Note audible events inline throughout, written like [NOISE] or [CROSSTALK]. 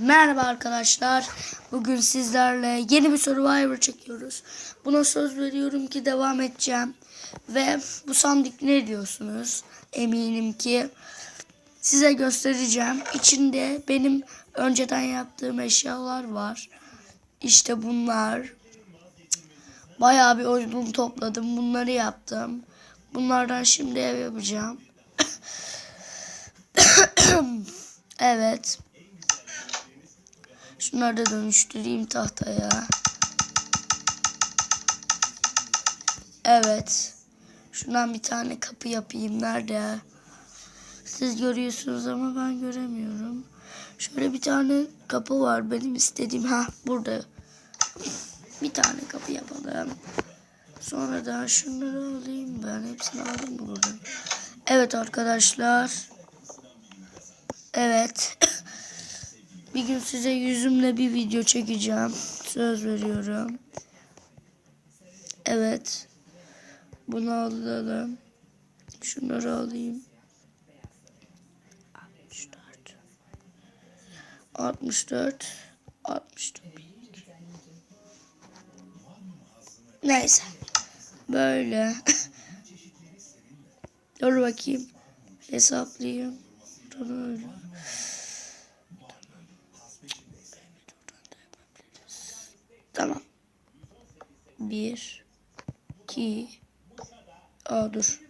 Merhaba arkadaşlar. Bugün sizlerle yeni bir Survivor çekiyoruz. Buna söz veriyorum ki devam edeceğim. Ve bu sandık ne diyorsunuz? Eminim ki size göstereceğim. İçinde benim önceden yaptığım eşyalar var. İşte bunlar. Bayağı bir odun topladım. Bunları yaptım. Bunlardan şimdi ev yapacağım. [COUGHS] evet. Şunları da dönüştüreyim tahtaya. Evet. Şundan bir tane kapı yapayım. Nerede? Siz görüyorsunuz ama ben göremiyorum. Şöyle bir tane kapı var. Benim istediğim. Ha burada. Bir tane kapı yapalım. Sonra da şunları alayım ben. Hepsini aldım mı buradan? Evet arkadaşlar. Evet. [LAUGHS] bir gün size yüzümle bir video çekeceğim. Söz veriyorum. Evet. Bunu alalım. Şunları alayım. 64. 64. 64. Neyse. Böyle. [LAUGHS] Dur bakayım. Hesaplayayım. Tamam öyle. Tamam. Bir. iki. Aa dur.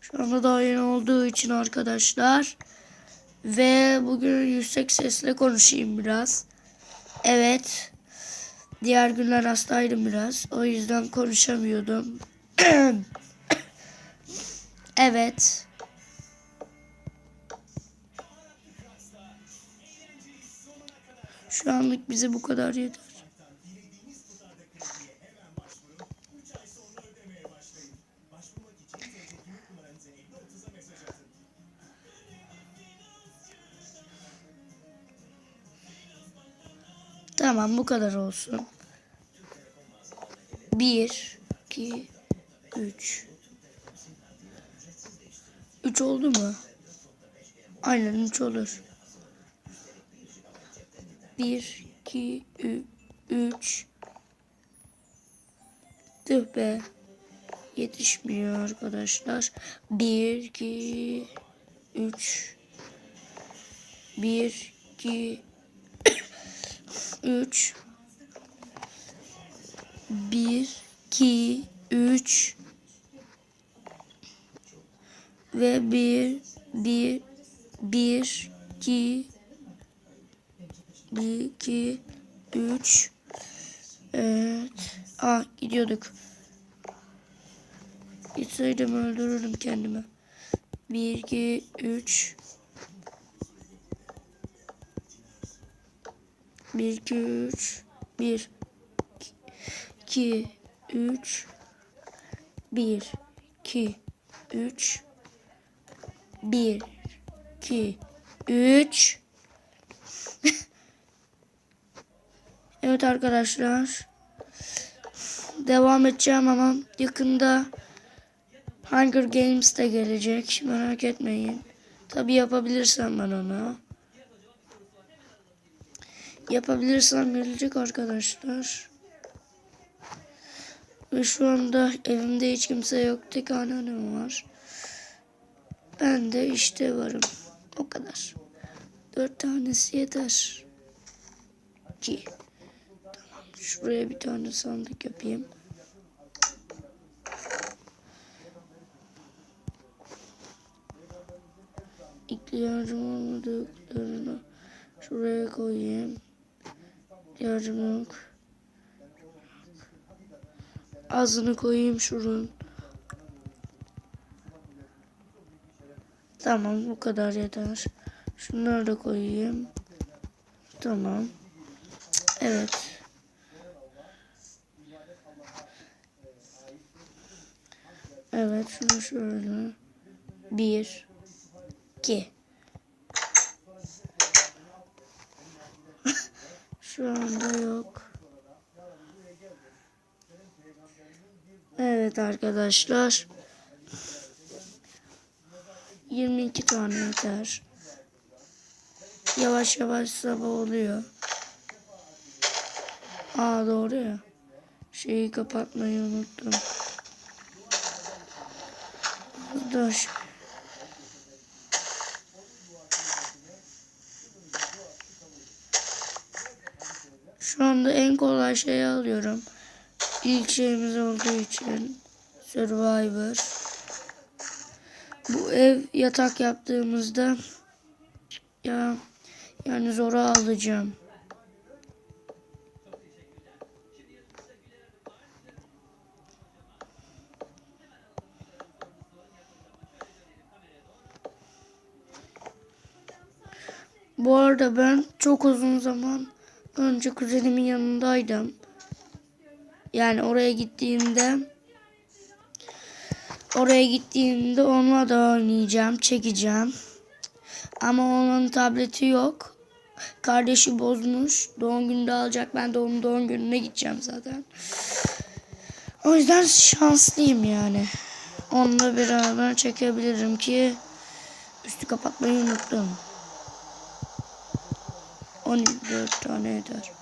Şu anda daha yeni olduğu için arkadaşlar. Ve bugün yüksek sesle konuşayım biraz. Evet. Diğer günler hastaydım biraz. O yüzden konuşamıyordum. [CLEARS THROAT] evet. Şu anlık bize bu kadar yeter. Tamam bu kadar olsun. Bir, iki, üç. Üç oldu mu? Aynen üç olur. Bir, iki, ü- üç. Tüh be. Yetişmiyor arkadaşlar. Bir, iki, üç. Bir, iki, üç. Bir, iki, üç. Ve bir, bir, bir, iki, bir, iki, üç. Evet. Ah gidiyorduk. Gitseydim öldürürdüm kendimi. Bir, iki, üç. Bir, iki, üç. Bir, iki, üç. Bir, iki, üç. Bir, iki, üç. [LAUGHS] Evet arkadaşlar. Devam edeceğim ama yakında Hunger Games de gelecek. Merak etmeyin. Tabi yapabilirsem ben onu. Yapabilirsem gelecek arkadaşlar. Ve şu anda evimde hiç kimse yok. Tek anneannem var. Ben de işte varım. O kadar. Dört tanesi yeter. Ki. Tamam. Şuraya bir tane sandık yapayım. İhtiyacım olmadıklarını şuraya koyayım. İhtiyacım yok. Azını koyayım şurun. Tamam bu kadar yeter. Şunları da koyayım. Tamam. Evet. Evet şunu şöyle. Bir. iki. Şu anda yok. Evet arkadaşlar. 22 tane yeter. yavaş yavaş sabah oluyor. Aa doğru ya. Şeyi kapatmayı unuttum. Dur. Şu anda en kolay şeyi alıyorum. İlk şeyimiz olduğu için Survivor. Bu ev yatak yaptığımızda ya yani zora alacağım. Bu arada ben çok uzun zaman önce kuzenimin yanındaydım. Yani oraya gittiğimde oraya gittiğimde onunla da oynayacağım, çekeceğim. Ama onun tableti yok. Kardeşi bozmuş. Doğum gününde alacak. Ben de onun doğum gününe gideceğim zaten. O yüzden şanslıyım yani. Onunla beraber çekebilirim ki üstü kapatmayı unuttum. 14 tane eder.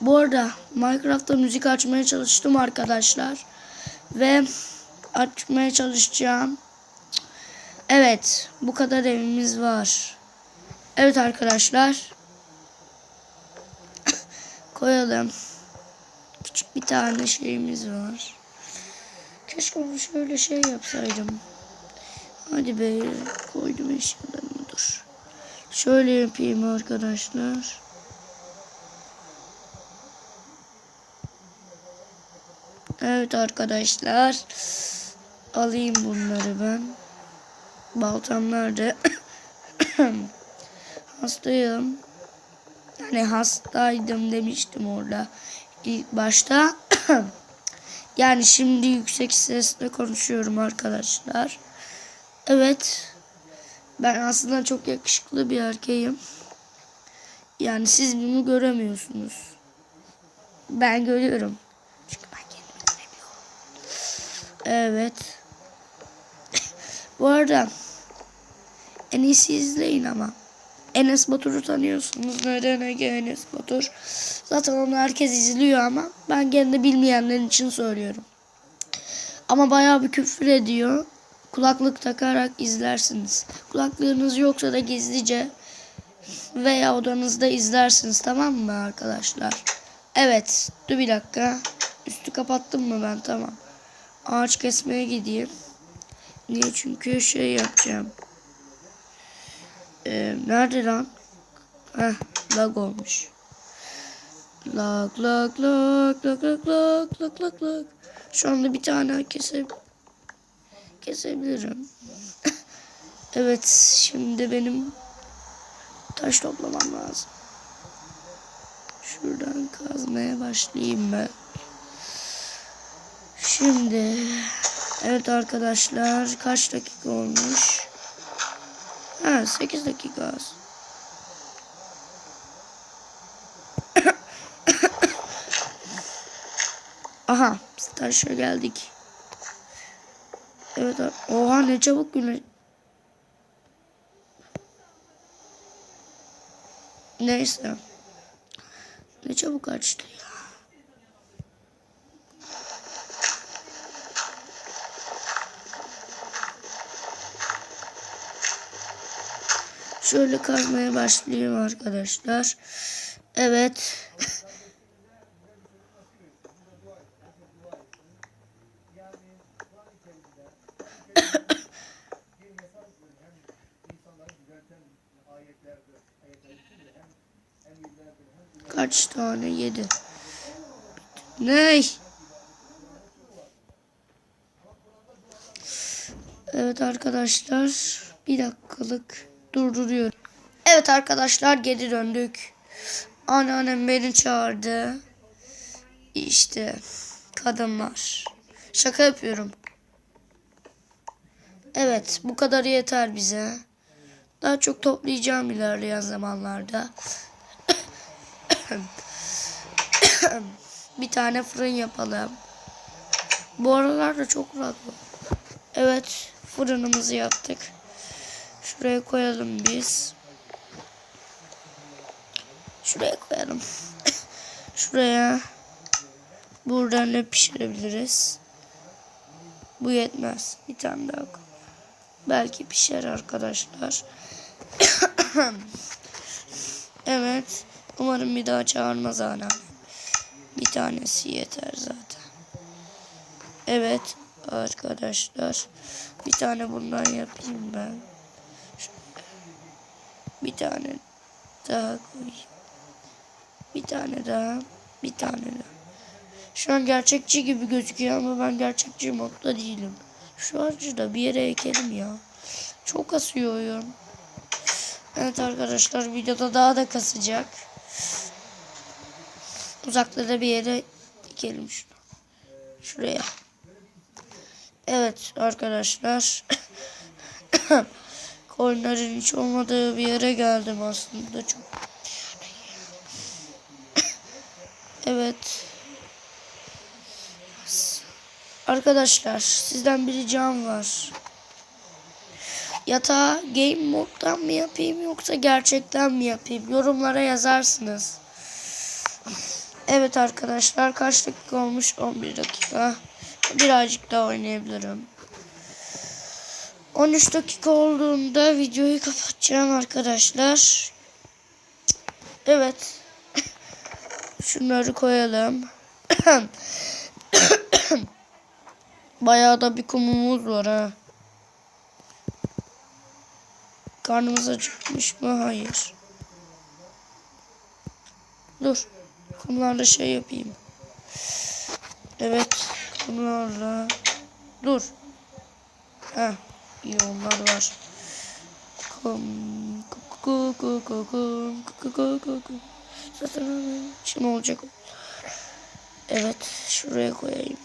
Bu arada Minecraft'ta müzik açmaya çalıştım arkadaşlar. Ve açmaya çalışacağım. Evet, bu kadar evimiz var. Evet arkadaşlar. [COUGHS] Koyalım. Küçük bir tane şeyimiz var. Keşke şöyle şey yapsaydım. Hadi be koydum eşyalarımı dur. Şöyle yapayım arkadaşlar. Evet arkadaşlar. Alayım bunları ben. Baltam nerede? [COUGHS] Hastayım. Yani hastaydım demiştim orada. İlk başta. [COUGHS] yani şimdi yüksek sesle konuşuyorum arkadaşlar. Evet. Ben aslında çok yakışıklı bir erkeğim. Yani siz bunu göremiyorsunuz. Ben görüyorum. Çünkü ben kendimi görebiliyorum. Evet. [LAUGHS] Bu arada en iyisi izleyin ama. Enes Batur'u tanıyorsunuz. Neden Ege Enes Batur? Zaten onu herkes izliyor ama ben kendi bilmeyenler için söylüyorum. Ama bayağı bir küfür ediyor. Kulaklık takarak izlersiniz. Kulaklığınız yoksa da gizlice veya odanızda izlersiniz tamam mı arkadaşlar? Evet. Dur bir dakika. Üstü kapattım mı ben? Tamam. Ağaç kesmeye gideyim. Niye? Çünkü şey yapacağım. Ee, nerede lan? Heh, lag olmuş. Lag lag lag lag lag lag lag lag lag. Şu anda bir tane kese kesebilirim. [LAUGHS] evet, şimdi benim taş toplamam lazım. Şuradan kazmaya başlayayım ben. Şimdi evet arkadaşlar kaç dakika olmuş? Ha 8 dakika az. Aha taşa geldik. Evet oha ne çabuk güneş. Neyse. Ne çabuk açtı ya. Şöyle kazmaya başlayayım arkadaşlar. Evet. Kaç tane yedi? Ney? Evet arkadaşlar bir dakikalık durduruyorum. Evet arkadaşlar geri döndük. Anneannem beni çağırdı. İşte kadınlar. Şaka yapıyorum. Evet bu kadar yeter bize. Daha çok toplayacağım ilerleyen zamanlarda. [COUGHS] bir tane fırın yapalım. Bu aralarda çok rahat. Evet fırınımızı yaptık. Şuraya koyalım biz. Şuraya koyalım. [COUGHS] Şuraya buradan ne pişirebiliriz? Bu yetmez. Bir tane daha koy. Belki pişer arkadaşlar. [COUGHS] evet. Umarım bir daha çağırmaz annem. Bir tanesi yeter zaten. Evet arkadaşlar. Bir tane bundan yapayım ben. Bir tane daha koyayım. Bir tane daha. Bir tane daha. Şu an gerçekçi gibi gözüküyor ama ben gerçekçi modda değilim. Şu ağacı da bir yere ekelim ya. Çok kasıyor oyun. Evet arkadaşlar videoda daha da kasacak. Uzakta da bir yere dikelim şunu. Şuraya. Evet arkadaşlar. [COUGHS] [COUGHS] Koyunların hiç olmadığı bir yere geldim aslında çok. Evet. Arkadaşlar sizden bir ricam var. Yatağı game moddan mı yapayım yoksa gerçekten mi yapayım? Yorumlara yazarsınız. Evet arkadaşlar kaç dakika olmuş? 11 dakika. Birazcık daha oynayabilirim. 13 dakika olduğunda videoyu kapatacağım arkadaşlar. Evet. [LAUGHS] Şunları koyalım. [COUGHS] Bayağı da bir kumumuz var ha. Karnımız acıkmış mı? Hayır. Dur. Kumlarla şey yapayım. Evet. Kumlarla. Dur. Ha, iyi onlar var. Zaten şimdi olacak. Evet. Şuraya koyayım.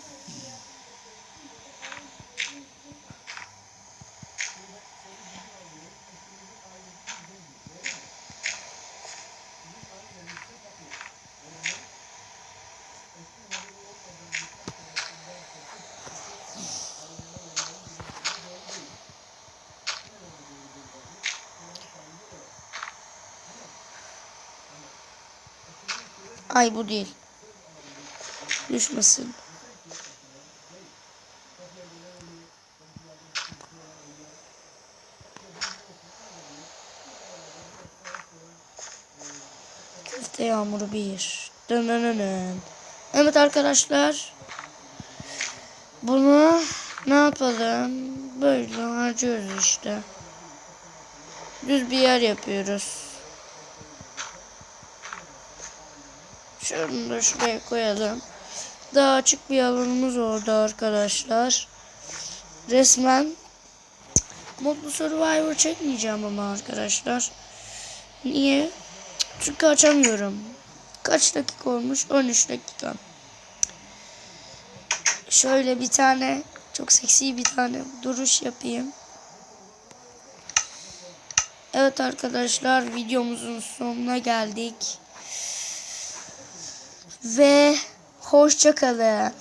Ay bu değil. Düşmesin. Köfte yağmuru bir. Dönönönön. Evet arkadaşlar. Bunu ne yapalım? Böyle harcıyoruz işte. Düz bir yer yapıyoruz. Şunu da şuraya koyalım. Daha açık bir alanımız oldu arkadaşlar. Resmen Mutlu Survivor çekmeyeceğim ama arkadaşlar. Niye? Çünkü açamıyorum. Kaç dakika olmuş? 13 dakika. Şöyle bir tane çok seksi bir tane duruş yapayım. Evet arkadaşlar videomuzun sonuna geldik. Ve hoşça kalın.